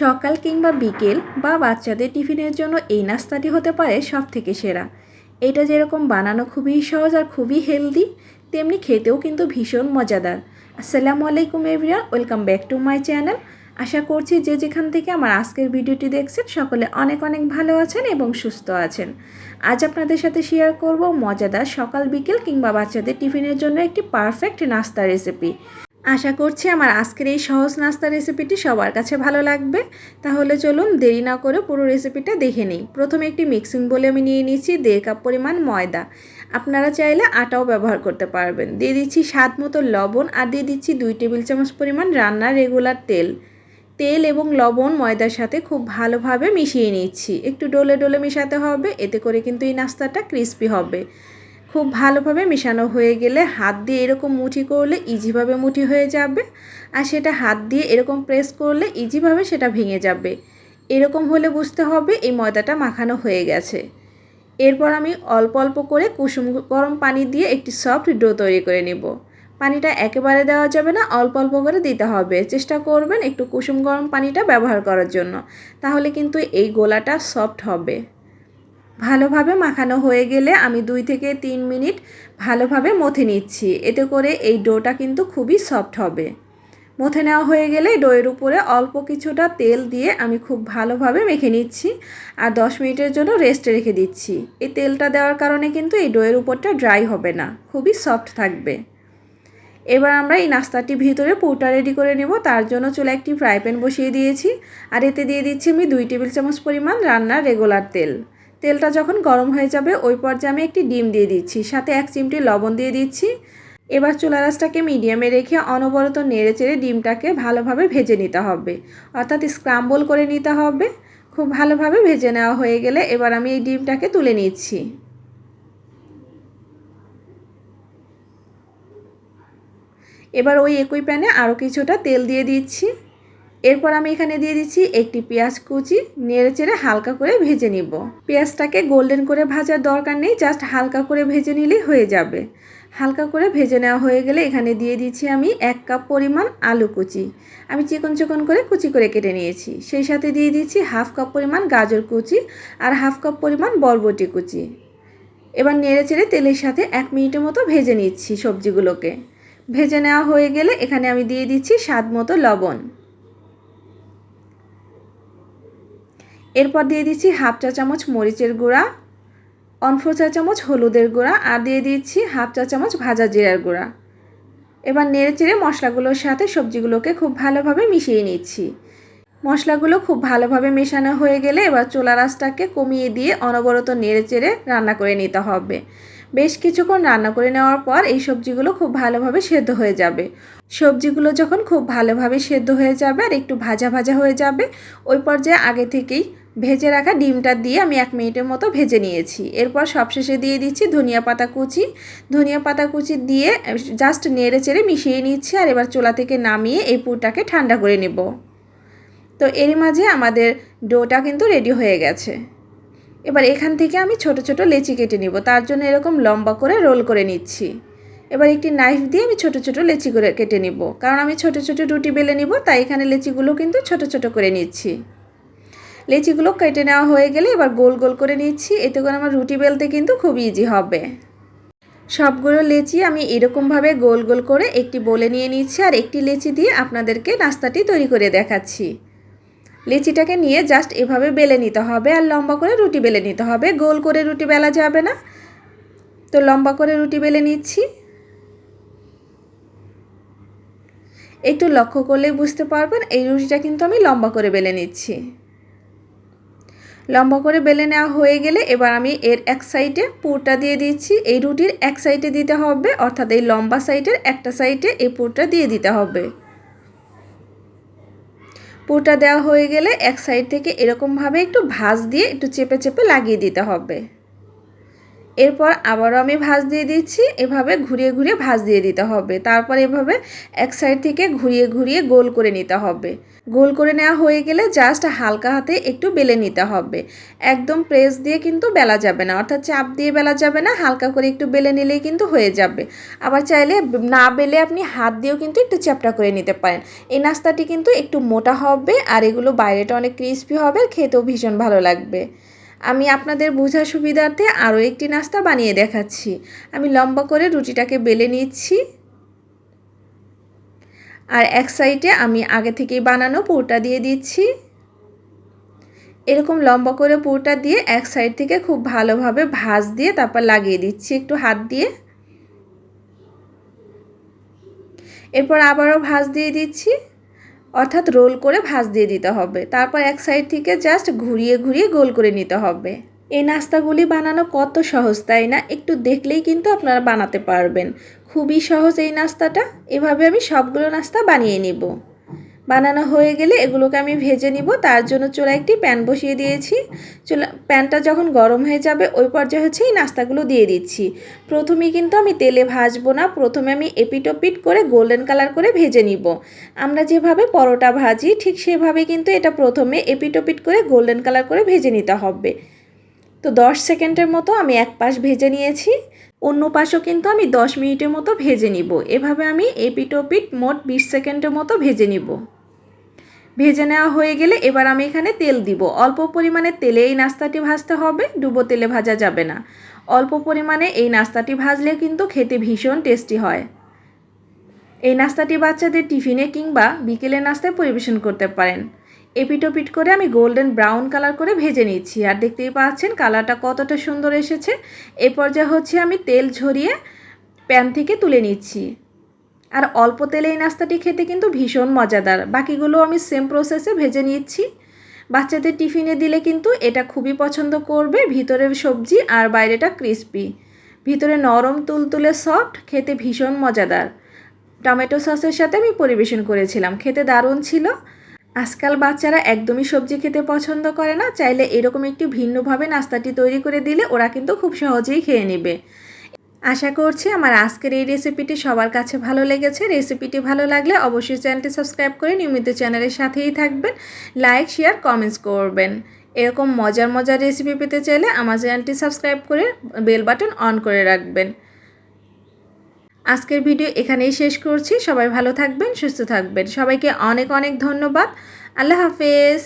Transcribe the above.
সকাল কিংবা বিকেল বা বাচ্চাদের টিফিনের জন্য এই নাস্তাটি হতে পারে সব থেকে সেরা। এটা যেরকম বানানো খুবই সহজ আর খুবই হেলদি, তেমনি খেতেও কিন্তু ভীষণ মজাদার। আসসালামু আলাইকুম everyone, welcome back to my channel. আশা করছি যে যেখান থেকে আমার আজকের ভিডিওটি দেখছেন, সকলে অনেক অনেক ভালো আছেন এবং সুস্থ আছেন। আজ আপনাদের সাথে শেয়ার করব মজাদার সকাল বিকেল কিংবা বাচ্চাদের টিফিনের জন্য একটি পারফেক্ট নাস্তা রেসিপি আশা করছি আমার আজকের এই সহজ নাস্তা রেসিপিটি সবার কাছে ভালো লাগবে। তাহলে চলুন দেরি না করে পুরো রেসিপিটা দেখে নিই। প্রথমে একটি মিক্সিং বলে আমি নিয়ে নিচ্ছি দেড় কাপ পরিমাণ ময়দা। আপনারা চাইলে আটাও ব্যবহার করতে পারবেন। দিয়ে দিচ্ছি স্বাদ মতো লবণ আর দিয়ে দিচ্ছি দুই টেবিল চামচ পরিমাণ রান্নার রেগুলার তেল। তেল এবং লবণ ময়দার সাথে খুব ভালোভাবে মিশিয়ে নিচ্ছি। একটু ডোলে ডোলে মেশাতে হবে, এতে করে কিন্তু এই নাস্তাটা ক্রিস্পি হবে। খুব ভালোভাবে মেশানো হয়ে গেলে হাত দিয়ে এরকম মুঠি করলে ইজিভাবে মুঠি হয়ে যাবে। আর সেটা হাত দিয়ে এরকম প্রেস করলে ইজিভাবে সেটা ভেঙে যাবে। এরকম হলে বুঝতে হবে এই ময়দাটা মাখানো হয়ে গেছে। এরপর আমি অল্প অল্প করে কুসুম গরম পানি দিয়ে একটি সফট ডো তৈরি করে নেব। পানিটা একেবারে দেওয়া যাবে না, অল্প অল্প করে দিতে হবে। চেষ্টা করবেন একটু কুসুম গরম পানিটা ব্যবহার করার জন্য। তাহলে কিন্তু এই গোলাটা সফট হবে। ভালোভাবে মাখানো হয়ে গেলে আমি দুই থেকে তিন মিনিট ভালোভাবে মথে নিচ্ছি। এতে করে এই ডোটা কিন্তু খুবই সফট হবে। মথে নেওয়া হয়ে গেলে ডোয়ের উপরে অল্প কিছুটা তেল দিয়ে আমি খুব ভালোভাবে মেখে নিচ্ছি আর দশ মিনিটের জন্য রেস্টে রেখে দিচ্ছি। এই তেলটা দেওয়ার কারণে কিন্তু এই ডোয়ের উপরটা ড্রাই হবে না, খুবই সফট থাকবে। এবার আমরা এই নাস্তাটির ভিতরে পুরটা রেডি করে নেব। তার জন্য চলে একটি ফ্রাই প্যান বসিয়ে দিয়েছি আর এতে দিয়ে দিচ্ছি আমি দুই টেবিল চামচ পরিমাণ রান্নার রেগুলার তেল। তেলটা যখন গরম হয়ে যাবে, ওই পর্যায়ে আমি একটি ডিম দিয়ে দিচ্ছি। সাথে এক চিমটি লবণ দিয়ে দিচ্ছি। এবার চুলা রাসটাকে মিডিয়ামে রেখে অনবরত নেড়ে চেড়ে ডিমটাকে ভালোভাবে ভেজে নিতে হবে। অর্থাৎ স্ক্রাম্বল করে নিতে হবে। খুব ভালোভাবে ভেজে নেওয়া হয়ে গেলে এবার আমি এই ডিমটাকে তুলে নিচ্ছি। এবার ওই একই প্যানে আরও কিছুটা তেল দিয়ে দিচ্ছি। এরপর আমি এখানে দিয়ে দিচ্ছি একটি পেঁয়াজ কুচি, নেড়ে চেড়ে হালকা করে ভেজে নিব। পেঁয়াজটাকে গোল্ডেন করে ভাজার দরকার নেই, জাস্ট হালকা করে ভেজে নিলেই হয়ে যাবে। হালকা করে ভেজে নেওয়া হয়ে গেলে এখানে দিয়ে দিচ্ছি আমি এক কাপ পরিমাণ আলু কুচি। আমি চিকন চিকন করে কুচি করে কেটে নিয়েছি। সেই সাথে দিয়ে দিচ্ছি হাফ কাপ পরিমাণ গাজর কুচি আর হাফ কাপ পরিমাণ বরবটি কুচি। এবার নেড়ে চেড়ে তেলের সাথে এক মিনিটের মতো ভেজে নিচ্ছি সবজিগুলোকে। ভেজে নেওয়া হয়ে গেলে এখানে আমি দিয়ে দিচ্ছি স্বাদ মতো লবণ। এরপর দিয়ে দিচ্ছি হাফ চা চামচ মরিচের গুঁড়া অনফোর চা চামচ হলুদের গুঁড়া, আর দিয়ে দিচ্ছি হাফ চা চামচ ভাজা জিরার গুঁড়া। এবার নেড়ে চেড়ে মশলাগুলোর সাথে সবজিগুলোকে খুব ভালোভাবে মিশিয়ে নিচ্ছি। মশলাগুলো খুব ভালোভাবে মেশানো হয়ে গেলে এবার চোলা রাসটাকে কমিয়ে দিয়ে অনবরত নেড়ে চেড়ে রান্না করে নিতে হবে। বেশ কিছুক্ষণ রান্না করে নেওয়ার পর এই সবজিগুলো খুব ভালোভাবে সেদ্ধ হয়ে যাবে। সবজিগুলো যখন খুব ভালোভাবে সেদ্ধ হয়ে যাবে আর একটু ভাজা ভাজা হয়ে যাবে, ওই পর্যায়ে আগে থেকেই ভেজে রাখা ডিমটা দিয়ে আমি এক মিনিটের মতো ভেজে নিয়েছি। এরপর সবশেষে দিয়ে দিচ্ছি ধনিয়া পাতা কুচি। ধনিয়া পাতা কুচি দিয়ে জাস্ট নেড়ে চেড়ে মিশিয়ে নিচ্ছি আর এবার চোলা থেকে নামিয়ে এই পুরটাকে ঠান্ডা করে নেব। তো এর মাঝে আমাদের ডোটা কিন্তু রেডি হয়ে গেছে। এবার এখান থেকে আমি ছোট ছোট লেচি কেটে নিব। তার জন্য এরকম লম্বা করে রোল করে নিচ্ছি। এবার একটি নাইফ দিয়ে আমি ছোট ছোট লেচি করে কেটে নিব। কারণ আমি ছোট ছোট রুটি বেলে নিব, তাই এখানে লেচিগুলো কিন্তু ছোট ছোট করে নিচ্ছি। লেচিগুলো কেটে নেওয়া হয়ে গেলে এবার গোল গোল করে নিচ্ছি। এতে করে আমার রুটি বেলতে কিন্তু খুব ইজি হবে। সবগুলো লেচি আমি এরকমভাবে গোল গোল করে একটি বলে নিয়ে নিচ্ছি আর একটি লেচি দিয়ে আপনাদেরকে নাস্তাটি তৈরি করে দেখাচ্ছি। লেচিটাকে নিয়ে জাস্ট এভাবে বেলে নিতে হবে আর লম্বা করে রুটি বেলে নিতে হবে। গোল করে রুটি বেলা যাবে না। তো লম্বা করে রুটি বেলে নিচ্ছি। একটু লক্ষ্য করলেই বুঝতে পারবেন, এই রুটিটা কিন্তু আমি লম্বা করে বেলে নিচ্ছি। লম্বা করে বেলে নেওয়া হয়ে গেলে এবার আমি এর এক সাইডে পুরটা দিয়ে দিচ্ছি। এই রুটির এক সাইডে দিতে হবে, অর্থাৎ এই লম্বা সাইডের একটা সাইডে এই পুরটা দিয়ে দিতে হবে। পুরটা দেওয়া হয়ে গেলে এক সাইড থেকে এরকমভাবে একটু ভাঁজ দিয়ে একটু চেপে চেপে লাগিয়ে দিতে হবে। এরপর আবারও আমি ভাঁজ দিয়ে দিচ্ছি। এভাবে ঘুরিয়ে ঘুরিয়ে ভাঁজ দিয়ে দিতে হবে। তারপর এভাবে এক সাইড থেকে ঘুরিয়ে ঘুরিয়ে গোল করে নিতে হবে। গোল করে নেওয়া হয়ে গেলে জাস্ট হালকা হাতে একটু বেলে নিতে হবে। একদম প্রেস দিয়ে কিন্তু বেলা যাবে না। অর্থাৎ চাপ দিয়ে বেলা যাবে না। হালকা করে একটু বেলে নিলেই কিন্তু হয়ে যাবে। আবার চাইলে না বেলে আপনি হাত দিয়েও কিন্তু একটু চ্যাপটা করে নিতে পারেন। এই নাস্তাটি কিন্তু একটু মোটা হবে আর এগুলো বাইরেটা অনেক ক্রিস্পি হবে খেতেও ভীষণ ভালো লাগবে। আমি আপনাদের বোঝার সুবিধার্থে আরও একটি নাস্তা বানিয়ে দেখাচ্ছি। আমি লম্বা করে রুটিটাকে বেলে নিচ্ছি। আর এক সাইডে আমি আগে থেকেই বানানো পুরটা দিয়ে দিচ্ছি। এরকম লম্বা করে পুরটা দিয়ে এক সাইড থেকে খুব ভালোভাবে ভাজ দিয়ে তারপর লাগিয়ে দিচ্ছি একটু হাত দিয়ে। এরপর আবারও ভাজ দিয়ে দিচ্ছি। অর্থাৎ রোল করে ভাঁজ দিয়ে দিতে হবে। তারপর এক সাইড থেকে জাস্ট ঘুরিয়ে ঘুরিয়ে গোল করে নিতে হবে। এই নাস্তাগুলি বানানো কত সহজ তাই না? একটু দেখলেই কিন্তু আপনারা বানাতে পারবেন। খুবই সহজ এই নাস্তাটা। এভাবে আমি সবগুলো নাস্তা বানিয়ে নিব। বানানো হয়ে গেলে এগুলোকে আমি ভেজে নিব। তার জন্য চুলা একটি প্যান বসিয়ে দিয়েছি। চুলা প্যানটা যখন গরম হয়ে যাবে, ওই পর্যায়ে হচ্ছে এই নাস্তাগুলো দিয়ে দিচ্ছি। প্রথমেই কিন্তু আমি তেলে ভাজবো না। প্রথমে আমি এপিটোপিট করে গোল্ডেন কালার করে ভেজে নিব। আমরা যেভাবে পরোটা ভাজি, ঠিক সেভাবে কিন্তু এটা প্রথমে এপিটোপিট করে গোল্ডেন কালার করে ভেজে নিতে হবে। তো দশ সেকেন্ডের মতো আমি এক পাশ ভেজে নিয়েছি। অন্য পাশও কিন্তু আমি দশ মিনিটের মতো ভেজে নিব। এভাবে আমি এপিটোপিট মোট বিশ সেকেন্ডের মতো ভেজে নিব। ভেজে নেওয়া হয়ে গেলে এবার আমি এখানে তেল দিব। অল্প পরিমাণে তেলে এই নাস্তাটি ভাজতে হবে, ডুবো তেলে ভাজা যাবে না। অল্প পরিমাণে এই নাস্তাটি ভাজলে কিন্তু খেতে ভীষণ টেস্টি হয়। এই নাস্তাটি বাচ্চাদের টিফিনে কিংবা বিকেলে নাস্তায় পরিবেশন করতে পারেন। এপিটোপিট করে আমি গোল্ডেন ব্রাউন কালার করে ভেজে নিচ্ছি। আর দেখতেই পাচ্ছেন, কালারটা কতটা সুন্দর এসেছে। এ পর্যায়ে হচ্ছে আমি তেল ঝরিয়ে প্যান থেকে তুলে নিচ্ছি। আর অল্প তেলে এই নাস্তাটি খেতে কিন্তু ভীষণ মজাদার। বাকিগুলো আমি সেম প্রসেসে ভেজে নিচ্ছি বাচ্চাদের টিফিনে দিলে কিন্তু এটা খুবই পছন্দ করবে ভিতরের সবজি আর বাইরেটা ক্রিস্পি ভিতরে নরম তুলতুলে সফট খেতে ভীষণ মজাদার। টমেটো সসের সাথে আমি পরিবেশন করেছিলাম, খেতে দারুণ ছিল। আজকাল বাচ্চারা একদমই সবজি খেতে পছন্দ করে না, চাইলে এরকম একটি ভিন্নভাবে নাস্তাটি তৈরি করে দিলে ওরা কিন্তু খুব সহজেই খেয়ে নেবে। আশা করছি আমার আজকের এই রেসিপিটি সবার কাছে ভালো লেগেছে। রেসিপিটি ভালো লাগলে অবশ্যই চ্যানেলটি সাবস্ক্রাইব করে নিয়মিত চ্যানেলের সাথেই থাকবেন। লাইক শেয়ার কমেন্টস করবেন। এরকম মজার মজার রেসিপি পেতে চাইলে আমার চ্যানেলটি সাবস্ক্রাইব করে বেল বাটন অন করে রাখবেন। আজকের ভিডিও এখানেই শেষ করছি। সবাই ভালো থাকবেন, সুস্থ থাকবেন। সবাইকে অনেক অনেক ধন্যবাদ। আল্লাহ হাফেজ।